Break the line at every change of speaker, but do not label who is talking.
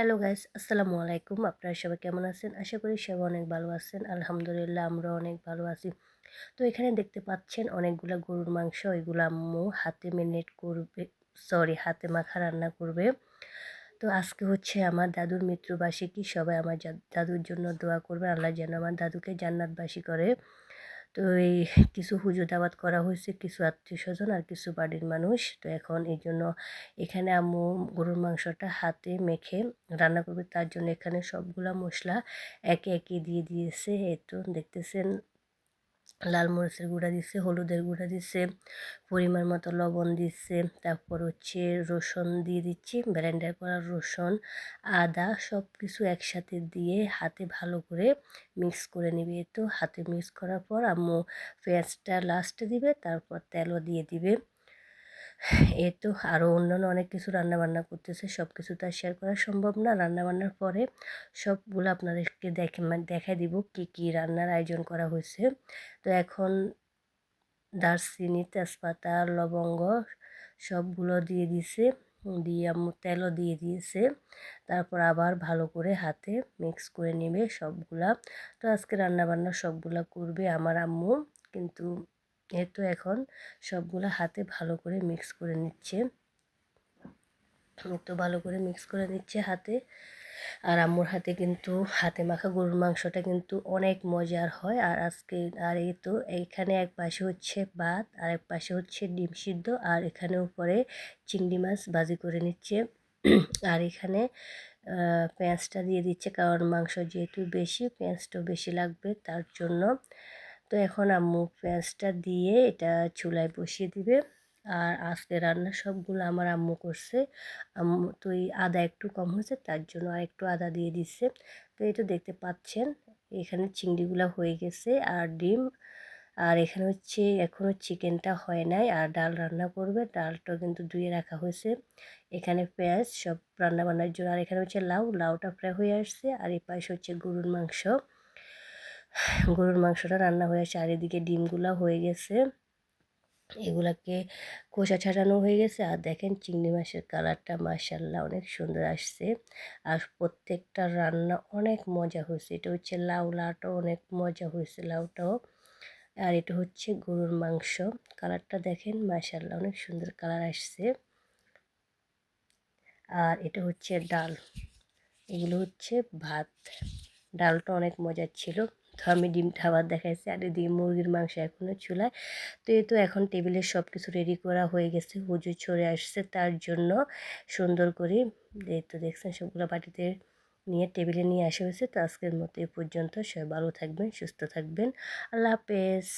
Hello guys, আসসালামু আলাইকুম। আপনারা সবাই কেমন আছেন? আশা করি সবাই অনেক ভালো আছেন। আলহামদুলিল্লাহ আমরা অনেক ভালো আছি। তো এখানে দেখতে পাচ্ছেন অনেকগুলো গরুর মাংস, এগুলো আম্মু হাতে মেনেট করবে সরি হাতে মাখা রান্না করবে। তো আজকে হচ্ছে আমার দাদুর মৃত্যুবার্ষিকী সবাই আমার দাদুর জন্য দোয়া করবে। আল্লাহ যেন আমার দাদুকে জান্নাতবাসী করে। তো এই কিছু হুজো দাবাত করা হয়েছে, কিছু আত্মীয় স্বজন আর কিছু বাড়ির মানুষ। তো এখন এই জন্য এখানে আম্মু গরুর মাংসটা হাতে মেখে রান্না করবে। তার জন্য এখানে সবগুলা মশলা একে একে দিয়ে দিয়েছে। এই তো দেখতেছেন লাল মরিচের গুঁড়া দিচ্ছে, হলুদের গুঁড়া দিচ্ছে, পরিমাণ মতো লবণ দিচ্ছে, তারপর হচ্ছে রসুন দিয়ে দিচ্ছি, ব্লেন্ডার করা রসুন, আদা সব কিছু একসাথে দিয়ে হাতে ভালো করে মিক্স করে নিবে। তো হাতে মিক্স করার পর আম্মু পেঁয়াজটা লাস্টে দিবে, তারপর তেলও দিয়ে দিবে। এ তো আরও অন্যান্য অনেক কিছু রান্নাবান্না করতেছে সব কিছু তো আর শেয়ার করা সম্ভব না। রান্নাবান্নার পরে সবগুলো আপনাদেরকে দেখে মানে দেখাই দিব কি কি রান্নার আয়োজন করা হয়েছে। তো এখন দারচিনি, তেজপাতা, লবঙ্গ সবগুলো দিয়ে দিছে, দিয়ে তেলও দিয়ে দিয়েছে। তারপর আবার ভালো করে হাতে মিক্স করে নেবে সবগুলা। তো আজকে রান্নাবান্না সবগুলা করবে আমার আম্মু, কিন্তু তো এখন সবগুলো হাতে ভালো করে মিক্স করে নিচ্ছে। তো ভালো করে মিক্স করে নিচ্ছে হাতে। আর আম্মুর হাতে কিন্তু, হাতে মাখা গরুর মাংসটা কিন্তু অনেক মজার হয়। আর আজকে, আর এই তো এইখানে এক পাশে হচ্ছে ভাত, আর এক পাশে হচ্ছে ডিম সিদ্ধ, আর এখানে উপরে চিংড়ি মাছ ভাজি করে নিচ্ছে। আর এখানে পেঁয়াজটা দিয়ে দিচ্ছে কারণ মাংস যেহেতু বেশি, পেঁয়াজটাও বেশি লাগবে তার জন্য। তো এখন আম্মু পেঁয়াজটা দিয়ে এটা চুলায় বসিয়ে দিবে। আর আজকে রান্না সবগুলো আমার আম্মু করছে। আম্মু তো এই আদা একটু কম হয়েছে, তার জন্য আর একটু আদা দিয়ে দিচ্ছে। তো এটা দেখতে পাচ্ছেন, এখানে চিংড়িগুলো হয়ে গেছে আর ডিম। আর এখানে হচ্ছে এখনও চিকেনটা হয় নাই, আর ডাল রান্না করবে। ডালটাও কিন্তু ধুয়ে রাখা হয়েছে। এখানে পেঁয়াজ, সব রান্না বান্নার জন্য। আর এখানে হচ্ছে লাউ, লাউটা প্রায় হয়ে আসছে। আর এই পাশে হচ্ছে গরুর মাংস। গরুর মাংসটা রান্না হয়ে চারিদিকে ডিমগুলা হয়ে গেছে। এগুলাকে খোসা ছাড়ানো হয়ে গেছে। আর দেখেন চিংড়ি মাছের কালারটা মাসাল্লাহ অনেক সুন্দর আসছে। আর প্রত্যেকটা রান্না অনেক মজা হয়েছে। এটা হচ্ছে লাউ লাউটাও অনেক মজা হয়েছে লাউটাও। আর এটা হচ্ছে গরুর মাংস। কালারটা দেখেন মাসাল্লাহ অনেক সুন্দর কালার আসছে। আর এটা হচ্ছে ডাল। এগুলো হচ্ছে ভাত। ডালটা অনেক মজার ছিল। তো আমি ডিম খাবার দেখাইছি, আর এদিকে মুরগির মাংস এখনও চুলায়। তো এই তো এখন টেবিলের সব কিছু রেডি করা হয়ে গেছে, হুজুর ছড়ে আসছে তার জন্য সুন্দর করে। এই তো দেখছেন সবগুলো বাটিতে নিয়ে টেবিলে নিয়ে আসা হয়েছে। তো আজকের মতো এ পর্যন্ত। সবাই ভালো থাকবেন, সুস্থ থাকবেন। আল্লাহ হাফেজ।